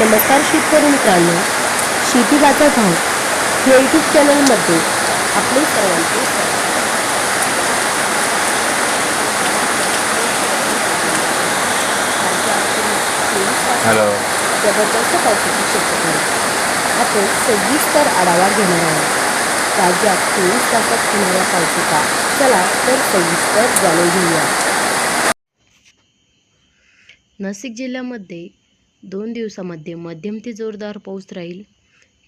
नमस्कार शेतकरी मित्रांनो शेती बाजार भाव या यूट्यूब चॅनलमध्ये आपले सर्वांचे. हॅलो जबरदस्त पावसाची शक्यता आहे. आपण सविस्तर आढावा घेणार आहोत राज्यात चोवीस तासात होणाऱ्या पावसाचा चला तर सविस्तर जाणून घेऊया नाशिक जिल्ह्यामध्ये दोन दिवसामध्ये मध्यम ते जोरदार पाऊस राहील.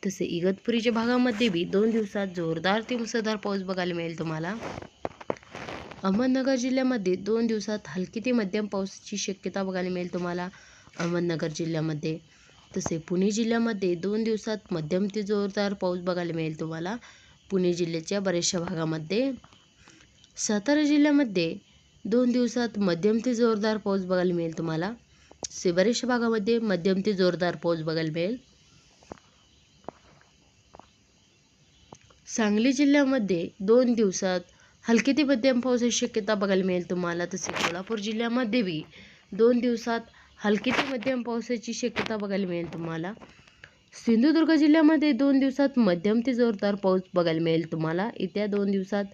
तसे इगतपुरीच्या भागामध्ये बी दोन दिवसात जोरदार ते मुसळधार पाऊस बघायला मिळेल तुम्हाला. अहमदनगर जिल्ह्यामध्ये दोन दिवसात हलकी ते मध्यम पावसाची शक्यता बघायला मिळेल तुम्हाला. अहमदनगर जिल्ह्यामध्ये तसे पुणे जिल्ह्यामध्ये दोन दिवसात मध्यम ते जोरदार पाऊस बघायला मिळेल तुम्हाला. पुणे जिल्ह्याच्या बऱ्याचशा भागामध्ये सातारा जिल्ह्यामध्ये दोन दिवसात मध्यम ते जोरदार पाऊस बघायला मिळेल तुम्हाला. बऱ्याचशा भागामध्ये मध्यम ते जोरदार पाऊस बघायला मिळेल. सांगली जिल्ह्यामध्ये दोन दिवसात हलके ते मध्यम पावसाची शक्यता बघायला मिळेल तुम्हाला. तसे कोल्हापूर जिल्ह्यामध्ये बी दोन दिवसात हलके ते मध्यम पावसाची शक्यता बघायला मिळेल तुम्हाला. सिंधुदुर्ग जिल्ह्यामध्ये दोन दिवसात मध्यम ते जोरदार पाऊस बघायला मिळेल तुम्हाला. येत्या दोन दिवसात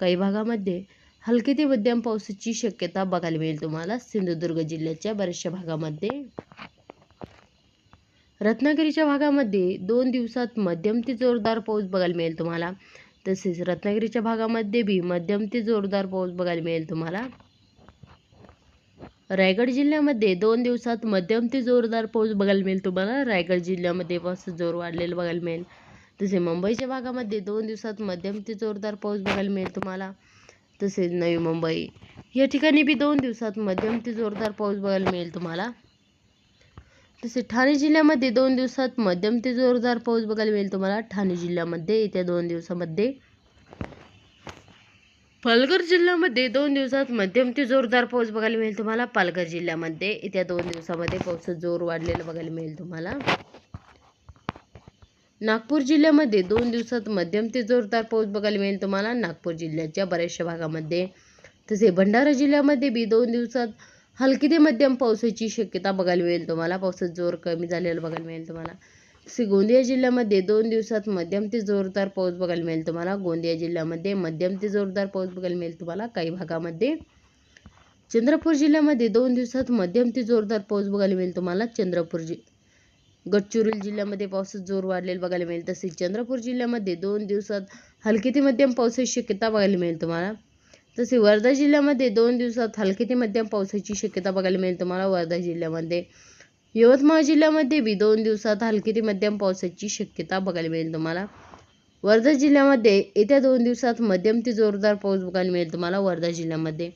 काही भागामध्ये हलकी ते मध्यम पावसाची शक्यता बघायला मिळेल तुम्हाला सिंधुदुर्ग जिल्ह्याच्या बऱ्याचशा भागामध्ये. रत्नागिरीच्या भागामध्ये दोन दिवसात मध्यम ते जोरदार पाऊस बघायला मिळेल तुम्हाला. तसेच रत्नागिरीच्या भागामध्ये बी मध्यम ते जोरदार पाऊस बघायला मिळेल तुम्हाला. रायगड जिल्ह्यामध्ये दोन दिवसात मध्यम ते जोरदार पाऊस बघायला मिळेल तुम्हाला. रायगड जिल्ह्यामध्ये पाऊस जोर वाढलेला बघायला मिळेल. तसे मुंबईच्या भागामध्ये दोन दिवसात मध्यम ते जोरदार पाऊस बघायला मिळेल तुम्हाला. तसेच नवी मुंबई. या ठिकाणी बी दोन दिवसात मध्यम ते जोरदार पाऊस बघायला मिळेल तुम्हाला. तसे ठाणे जिल्ह्यामध्ये दोन दिवसात मध्यम ते जोरदार पाऊस बघायला मिळेल तुम्हाला. ठाणे जिल्ह्यामध्ये येत्या दोन दिवसामध्ये. पालघर जिल्ह्यामध्ये दोन दिवसात मध्यम ते जोरदार पाऊस बघायला मिळेल तुम्हाला. पालघर जिल्ह्यामध्ये येत्या दोन दिवसामध्ये पावसाचा जोर वाढलेला बघायला मिळेल तुम्हाला. नागपूर जिल्ह्यामध्ये दोन दिवसात मध्यम ते जोरदार पाऊस बघायला मिळेल तुम्हाला नागपूर जिल्ह्याच्या बऱ्याचशा भागामध्ये. तसे भंडारा जिल्ह्यामध्ये बी दोन दिवसात हलकी ते मध्यम पावसाची शक्यता बघायला मिळेल तुम्हाला. पावसाचा जोर कमी झालेला बघायला मिळेल तुम्हाला. तसे गोंदिया जिल्ह्यामध्ये दोन दिवसात मध्यम ते जोरदार पाऊस बघायला मिळेल तुम्हाला. गोंदिया जिल्ह्यामध्ये मध्यम ते जोरदार पाऊस बघायला मिळेल तुम्हाला काही भागामध्ये. चंद्रपूर जिल्ह्यामध्ये दोन दिवसात मध्यम ते जोरदार पाऊस बघायला मिळेल तुम्हाला. चंद्रपूर जि गडचिरोली जिल्ह्यामध्ये पावसाचा जोर वाढलेला बघायला मिळेल. तसेच चंद्रपूर जिल्ह्यामध्ये दोन दिवसात हलकी ते मध्यम पावसाची शक्यता बघायला मिळेल तुम्हाला. तसे वर्धा जिल्ह्यामध्ये दोन दिवसात हलकी ते मध्यम पावसाची शक्यता बघायला मिळेल तुम्हाला. वर्धा जिल्ह्यामध्ये यवतमाळ जिल्ह्यामध्ये बी दोन दिवसात हलकी ते मध्यम पावसाची शक्यता बघायला मिळेल तुम्हाला. वर्धा जिल्ह्यामध्ये येत्या दोन दिवसात मध्यम ते जोरदार पाऊस बघायला मिळेल तुम्हाला. वर्धा जिल्ह्यामध्ये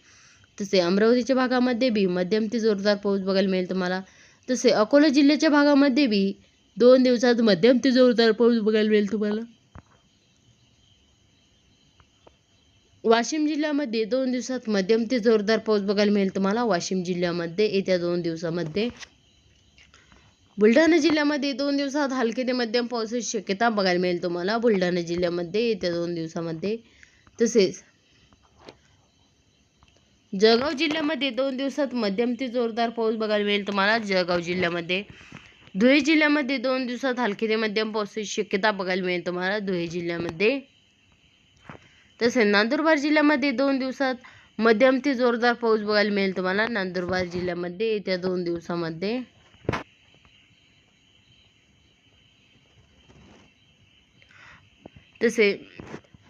तसे अमरावतीच्या भागामध्ये बी मध्यम ते जोरदार पाऊस बघायला मिळेल तुम्हाला. तसे अकोला जिल्ह्याच्या भागामध्ये बी दोन दिवसात मध्यम ते जोरदार पाऊस बघायला मिळेल तुम्हाला. वाशिम जिल्ह्यामध्ये दोन दिवसात मध्यम ते जोरदार पाऊस बघायला मिळेल तुम्हाला. वाशिम जिल्ह्यामध्ये येत्या दोन दिवसामध्ये. बुलढाणा जिल्ह्यामध्ये दोन दिवसात हलके ते मध्यम पावसाची शक्यता बघायला मिळेल तुम्हाला. बुलढाणा जिल्ह्यामध्ये येत्या दोन दिवसामध्ये तसेच जळगाव जिल्ह्यामध्ये दोन दिवसात मध्यम ते जोरदार पाऊस बघायला मिळेल तुम्हाला जळगाव जिल्ह्यामध्ये. धुळे जिल्ह्यामध्ये दोन दिवसात हलके ते मध्यम पावसाची शक्यता बघायला मिळेल तुम्हाला धुळे जिल्ह्यामध्ये. तसेच नंदुरबार जिल्ह्यामध्ये दोन दिवसात मध्यम ते जोरदार पाऊस बघायला मिळेल तुम्हाला नंदुरबार जिल्ह्यामध्ये येत्या दोन दिवसामध्ये. तसे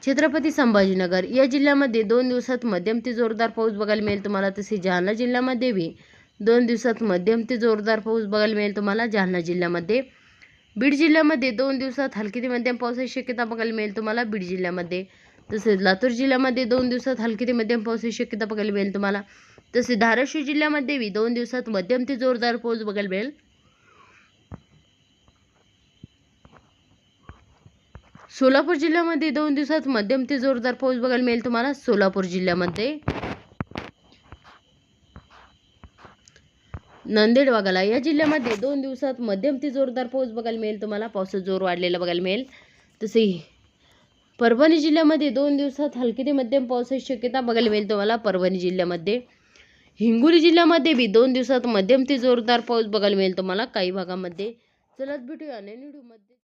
छत्रपती संभाजीनगर या जिल्ह्यामध्ये दोन दिवसात मध्यम ते जोरदार पाऊस बघायला मिळेल तुम्हाला. तसे जालना जिल्ह्यामध्येही दोन दिवसात मध्यम ते जोरदार पाऊस बघायला मिळेल तुम्हाला. जालना जिल्ह्यामध्ये बीड जिल्ह्यामध्ये दोन दिवसात हलकी ते मध्यम पावसाची शक्यता बघायला मिळेल तुम्हाला. बीड जिल्ह्यामध्ये तसेच लातूर जिल्ह्यामध्ये दोन दिवसात हलकी ते मध्यम पावसाची शक्यता बघायला मिळेल तुम्हाला. तसे धाराशिव जिल्ह्यामध्येही दोन दिवसात मध्यम ते जोरदार पाऊस बघायला मिळेल सोलापूर जिल्ह्यामध्ये दोन दिवसात मध्यम ते जोरदार पाऊस बघायला मिळेल तुम्हाला. सोलापूर जिल्ह्यामध्ये नांदेड वाघाला. या जिल्ह्यामध्ये दोन दिवसात मध्यम ते जोरदार पाऊस बघायला मिळेल तुम्हाला. पावसाचा जोर वाढलेला बघायला मिळेल. तसे परभणी जिल्ह्यामध्ये दोन दिवसात हलकी ते मध्यम पावसाची शक्यता बघायला मिळेल तुम्हाला. परभणी जिल्ह्यामध्ये हिंगोली जिल्ह्यामध्ये बी दोन दिवसात मध्यम ते जोरदार पाऊस बघायला मिळेल तुम्हाला. काही भागामध्ये. चलाच भेटूया. नवीन व्हिडिओमध्ये